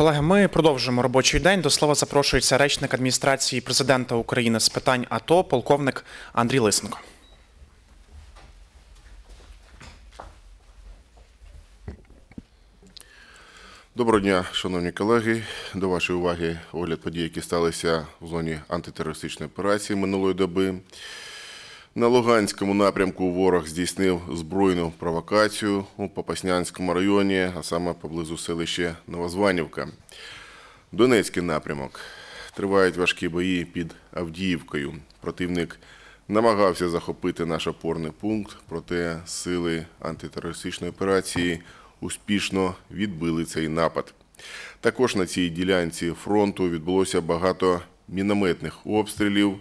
Колеги, ми продовжуємо робочий день. До слова запрошується речник адміністрації президента України з питань АТО, полковник Андрій Лисенко. Доброго дня, шановні колеги. До вашої уваги огляд подій, які сталися в зоні антитерористичної операції минулої доби. На Луганському напрямку ворог здійснив збройну провокацію у Попаснянському районі, а саме поблизу селища Новозванівка. Донецький напрямок. Тривають важкі бої під Авдіївкою. Противник намагався захопити наш опорний пункт, проте сили антитерористичної операції успішно відбили цей напад. Також на цій ділянці фронту відбулося багато мінометних обстрілів.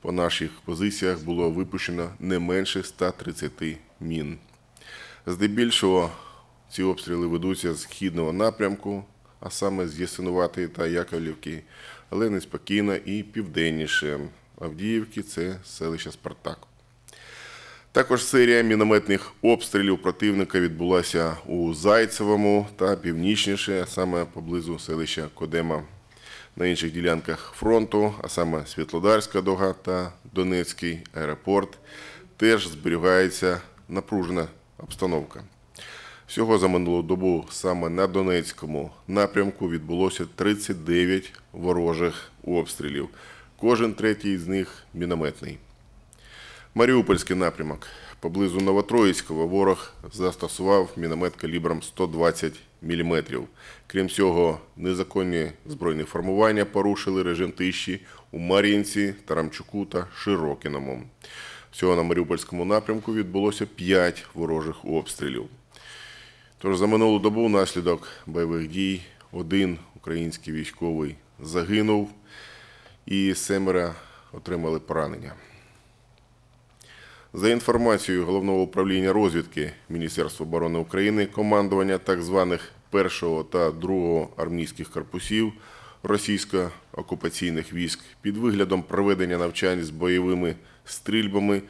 По наших позиціях було випущено не менше 130 мін. Здебільшого ці обстріли ведуться з східного напрямку, а саме з Ясинуватої та Яковлівки, але неспокійно і південніше. Авдіївки це селище Спартак. Також серія мінометних обстрілів противника відбулася у Зайцевому та північніше, а саме поблизу селища Кодема. На інших ділянках фронту, а саме Світлодарська дога та Донецький аеропорт, теж зберігається напружена обстановка. Всього за минулу добу саме на Донецькому напрямку відбулося 39 ворожих обстрілів. Кожен третій з них мінометний. Маріупольський напрямок. Поблизу Новотроїцького ворог застосував міномет калібром 120 мм. Крім цього, незаконні збройні формування порушили режим тиші у Мар'їнці, Тарамчуку та Широкіному. Всього на Маріупольському напрямку відбулося 5 ворожих обстрілів. Тож за минулу добу внаслідок бойових дій один український військовий загинув і семеро отримали поранення. За інформацією Головного управління розвідки Міністерства оборони України, командування так званих першого та другого армійських корпусів російсько-окупаційних військ під виглядом проведення навчань з бойовими стрільбами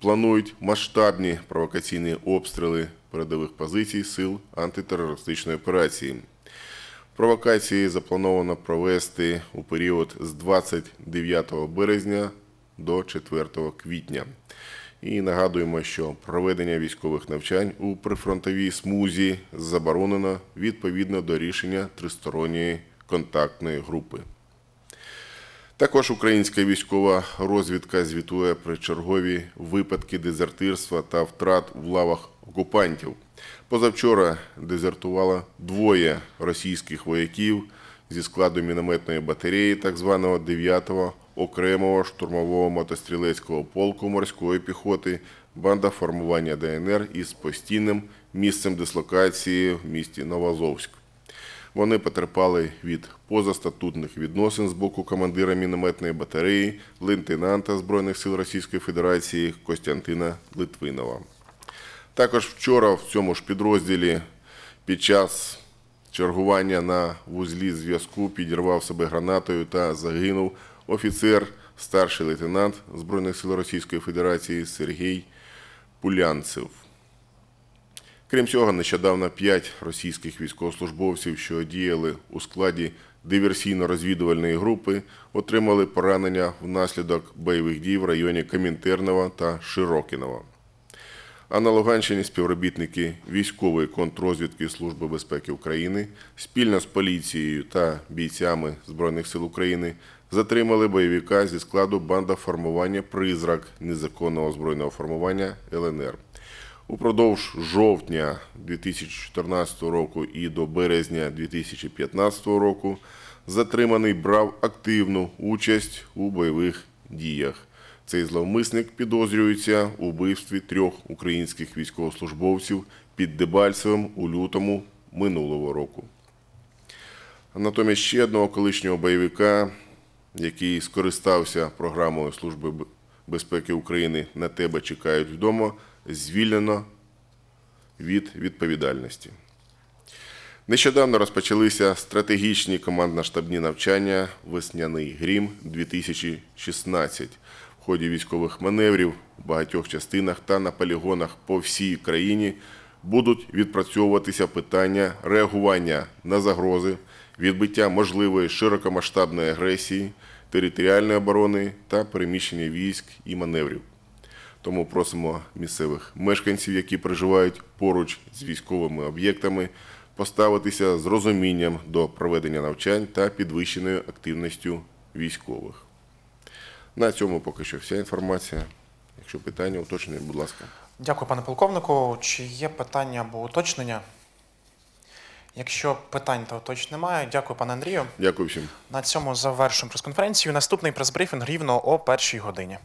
планують масштабні провокаційні обстріли передових позицій сил антитерористичної операції. Провокації заплановано провести у період з 29 березня до 4 квітня. І нагадуємо, що проведення військових навчань у прифронтовій смузі заборонено відповідно до рішення тристоронньої контактної групи. Також українська військова розвідка звітує про чергові випадки дезертирства та втрат в лавах окупантів. Позавчора дезертувало двоє російських вояків зі складу мінометної батареї так званого 9-го окремого штурмового мотострілецького полку морської піхоти, банда формування ДНР із постійним місцем дислокації в місті Новозовськ. Вони потерпали від позастатутних відносин з боку командира мінометної батареї, лейтенанта Збройних сил Російської Федерації Костянтина Литвинова. Також вчора в цьому ж підрозділі під час чергування на вузлі зв'язку підірвав себе гранатою та загинув офіцер, старший лейтенант Збройних сил Російської Федерації Сергій Пулянцев. Крім цього, нещодавно п'ять російських військовослужбовців, що діяли у складі диверсійно-розвідувальної групи, отримали поранення внаслідок бойових дій в районі Комінтернова та Широкінова. А на Луганщині співробітники військової контррозвідки Служби безпеки України спільно з поліцією та бійцями Збройних сил України затримали бойовика зі складу банда формування Призрак незаконного збройного формування ЛНР. Упродовж жовтня 2014 року і до березня 2015 року затриманий брав активну участь у бойових діях. Цей зловмисник підозрюється у вбивстві трьох українських військовослужбовців під Дебальцевим у лютому минулого року. Натомість ще одного колишнього бойовика, який скористався програмою Служби безпеки України на тебе чекають вдома, звільнено від відповідальності. Нещодавно розпочалися стратегічні командно-штабні навчання Весняний грім 2016 в ході військових маневрів у багатьох частинах та на полігонах по всій країні будуть відпрацьовуватися питання реагування на загрози, відбиття можливої широкомасштабної агресії, територіальної оборони та переміщення військ і маневрів. Тому просимо місцевих мешканців, які проживають поруч з військовими об'єктами, поставитися з розумінням до проведення навчань та підвищеною активністю військових. На цьому поки що вся інформація. Якщо питання, уточнення, будь ласка. Дякую, пане полковнику. Чи є питання або уточнення? Якщо питань та уточнень немає, дякую, пане Андрію. Дякую всім. На цьому завершуємо прес-конференцію. Наступний прес-брифінг рівно о першій годині.